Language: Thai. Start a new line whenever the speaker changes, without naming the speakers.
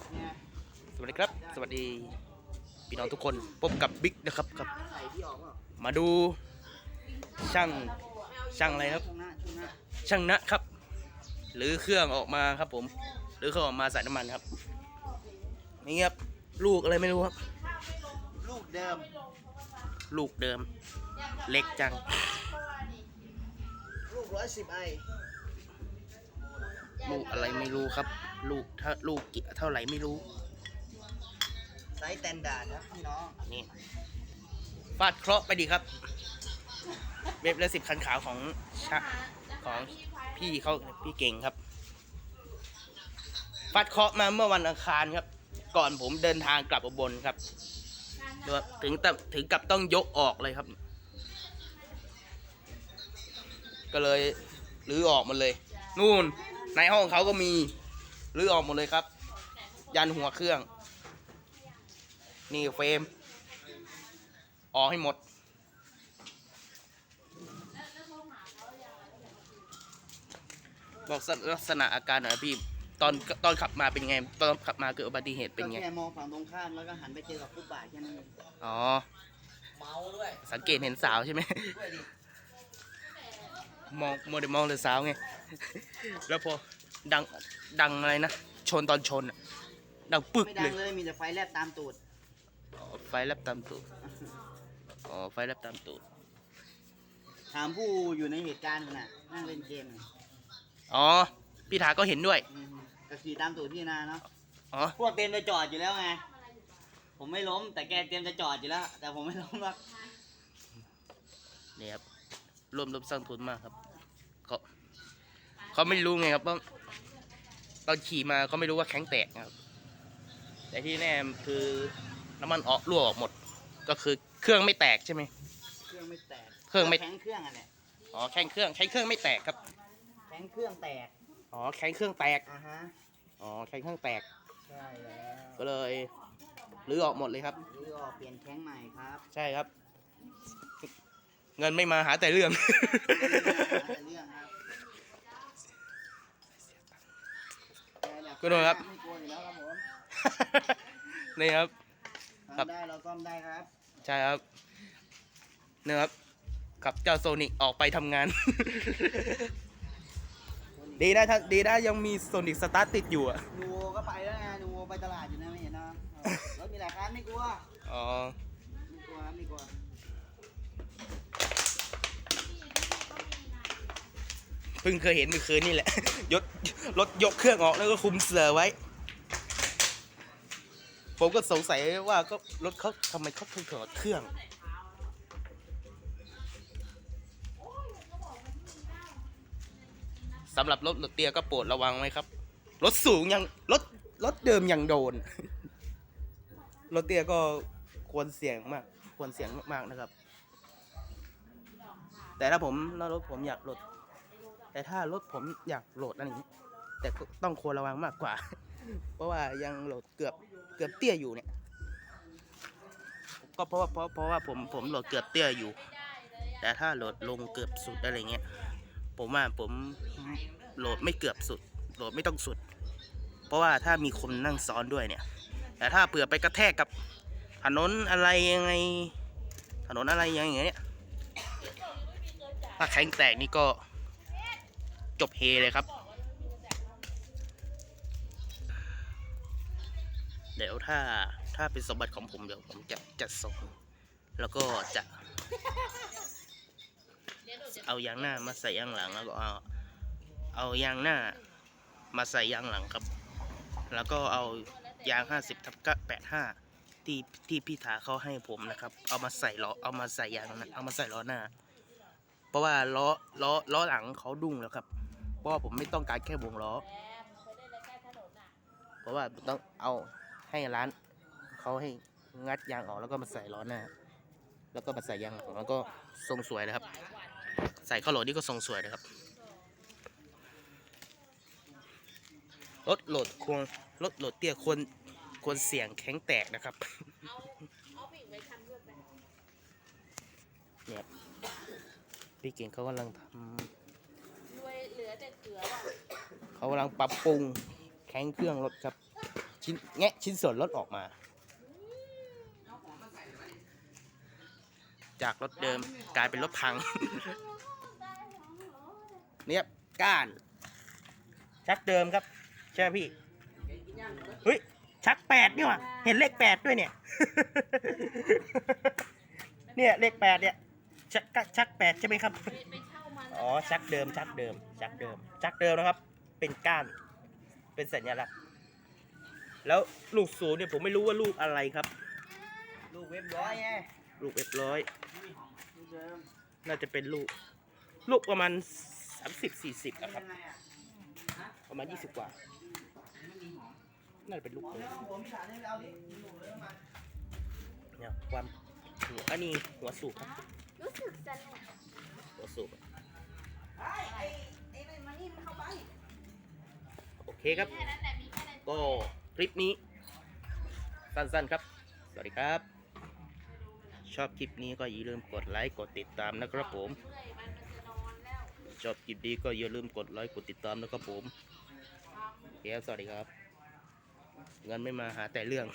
ดไง
สวัสดีครับ สวัสดีพี่น้องทุกคนพบกับบิ๊กนะครับครับ
ใส่ที่ออกเปล่า
มาดูช่างช่างอะไรครับ
ช่วงหน้าช่วงหน้า
ช่างนะครับ หรือเครื่องออกมาครับผม หรือเครื่องออกมาใส่น้ำมันครับนี่ครับลูกอะไรไม่รู้ครับ
ลูกเดิม
ลูกเดิม เล็กจัง
ลูกร้อยสิบไอ
ลูกอะไรไม่รู้ครับ ลูกถ้าลูกกี่เท่าไหร่ไม่รู้
ไซส์แตนดาร์ดครับพี่น้อง
นี่ฟาดเคราะห์ไปดีครับ เว็บละสิบคันขาวของชะของพี่เขาพี่เก่งครับฟาดเคราะห์มาเมื่อวันอังคารครับ ก่อนผมเดินทางกลับอุบลครับดูครับถึงกับถึงกับต้องยกออกเลยครับ ก็เลยรื้อออกหมดเลย นู่นในห้องเขาก็มี รื้อออกหมดเลยครับ ยันหัวเครื่อง นี่เฟรม ออกให้หมด บอกลักษณะอาการหน่อยพี่ ตอนตอนขับมาเป็นไง ตอนขับมาเกิดอุบัติเหตุเป็นไง
ก็แค่มองฝั่งตรงข้ามแล้วก็หันไปเจอกับฟุตบาทแค่นั้นเอง
อ๋อ
เมาด้วย
สังเกตเห็นสาวใช่ไหม
ด้วยดิ
มองโมเดลมองเลยสาวไง แล้วพอ ดังดังอะไรนะ ชนตอนชนอะดังปึก
ไม่ดั
เล
ง
ย
เลยมีแต่ไฟแลบตามตูด
อ๋อไฟแลบตามตูดอ๋อไฟแลบตามตูด
ถามผู้อยู่ในเหตุการณ์มันน่ะนั่งเล่นเกมน่ะ
อ๋อพี่ถาก็เห็นด้วย
อืมก็ขี่ตามตูดพี่นาเนาะ
อ๋อ
พวกเตรียมจะจอดอยู่แล้วไงผมไม่ล้ม แต่แกเตรียมจะจอดอยู่แล้ว แต่ผมไม่ล้มหรอก
นี่ครับร่วมรวมสร้างทุนมากครับเขาเขาไม่รู้ไงครับว่า ตอนขี่มาเขาไม่รู้ว่าแข็งแตกนะครับ แต่ที่แน่คือน้ำมันออกรั่วออกหมด ก็คือเครื่องไม่แตกใช่ไหม
เครื่องไม่แตก
เครื่องไม่
แข็งเครื่องอะเนี่ย
อ๋อแข็งเครื่องแข็งเครื่องไม่แตกครับ
แข็งเครื่องแตก
อ๋อแข็งเครื่องแตก
อ่าฮะ
อ๋อแข็งเครื่องแตก
ใช่แล้ว
ก็เลยรื้อออกหมดเลยครับ
หรือออกเปลี่ยนแข้งใหม่ครับ
ใช่ครับ เงินไม่มาหาแต่เรื่อง
แต่เรื่องครับแกอยา
คุณโดนครับ
ไม่กลัวอยู่แล้วครับผม
นี่ครับ ครับ
ทำได้เราซ่อมได้ครับ
ใช่ครับเนี่ยครับกับเจ้าโซนิกออกไปทำงาน ดีนะท่านดีนะยังมีโซนิกสตาร์ทติดอยู่อะ
นูโวก็ไปแล้วไงนูโวไปตลาดอยู่นะไม่เห็นนะเออรถมีหลายคันไม่กลัว
อ๋อ
ไม่กลัวครับไม่กลัว
พิ่งเคยเห็นเมื่อคืนนี่แหละยกรถยกเครื่องออกแล้วก็คุมเสือไว้ ผมก็สงสัยว่าก็รถเขาทำไมเขาถึงถอดเครื่อง สำหรับรถรถเตี้ยก็โปรดระวังไว้ครับ รถสูงยังรถรถเดิมยังโดน รถเตี้ยก็ควรเสี่ยงมาก ควรเสี่ยงมากๆนะครับ แต่ถ้าผมรถผมอยากโหลด แต่ถ้ารถผมอยากโหลดอะไรอย่างนี้ แต่ต้องควรระวังมากกว่า เพราะว่ายังโหลดเกือบเกือบเตี้ยอยู่เนี่ย ก็เพราะว่าเพราะเพราะว่าผมผมโหลดเกือบเตี้ยอยู่ แต่ถ้าโหลดลงเกือบสุดอะไรเงี้ย ผมว่าผมโหลดไม่เกือบสุด โหลดไม่ต้องสุด เพราะว่าถ้ามีคนนั่งซ้อนด้วยเนี่ย แต่ถ้าเผื่อไปกระแทกกับถนนอะไรยังไง ถนนอะไรอย่างเงี้ยถ้าแข็งแตกนี่ก็ จบเฮเลยครับ เดี๋ยวถ้าถ้าเป็นสมบัติของผมเดี๋ยวผมจะจัดส่ง แล้วก็จะ เอายางหน้ามาใส่ยางหลังแล้วก็เอาเอายางหน้ามาใส่ยางหลังครับ แล้วก็เอายาง 50ทับ85ที่ที่พี่ถาเขาให้ผมนะครับ เอามาใส่ล้อเอามาใส่ยางนะเอามาใส่ล้อหน้า เพราะว่าล้อล้อล้อหลังเขาดุ้งแล้วครับ ราะว่าผมไม่ต้องการแค่วงล้อเพราะว่าต้องเอาให้ร้านเขาให้งัดยางออกแล้วก็มาใส่ล้อหน้าแล้วก็มาใส่ยางหลังแล้วก็ทรงสวยนะครับใส่เข้าโหลดนี่ก็ทรงสวยนะครับ รถโหลดควรรถโหลดเตี้ยควรควรเสี่ยงแข็งแตกนะครับเนี่ยครับพี่เก่งเขากำลังทำ
รวยเหลือ แต่เกลือว่ะ
เขากำลังปรับปรุงแข้งเครื่องรถครับ ชิ้นแงะชิ้นส่วนรถออกมา จากรถเดิมกลายเป็นรถพัง เนี่ยก้าน ชักเดิมครับ ใช่ไหมพี่เฮ้ยชักแปดนี่หว่าเห็นเลขแปดด้วยเนี่ย เนี่ยเลขแปดเนี่ยชักชักแปดใช่ไหมครับ อ๋อชักเดิมชักเดิมชักเดิมชักเดิมนะครับ เป็นก้าน เป็นสัญลักษณ์ แล้วลูกศูนย์เนี่ยผมไม่รู้ว่าลูกอะไรครับ
ลูกเว็บร้อยไง
ลูกเอฟร้อย
ลูกเดิม
น่าจะเป็นลูก ลูกประมาณสามสิบสี่สิบอะครับ
ยังไงอะ
ประมาณยี่สิบกว่า น่าจะเป็นลูก
หมอ
เลย
เรื่องผมพี่ถามให้เราดิมีลูกเลยมา
เนี่ยความหัวอันนี้หัวสูบครับ
รู้สึกสนุก
หัวสูบ
ไอ้ไอ้ไอ้นั่นมานี่มันเข้าไป
โอเคครับ
แค่นั้นแหละมีแค่นั้น
ก็คลิปนี้ สั้นๆครับ สวัสดีครับ ชอบคลิปนี้ก็อย่าลืมกดไลค์กดติดตามนะครับผม ชอบคลิปนี้ก็อย่าลืมกดไลค์กดติดตามนะครับผมเคครับสวัสดีครับ เงินไม่มาหาแต่เรื่อง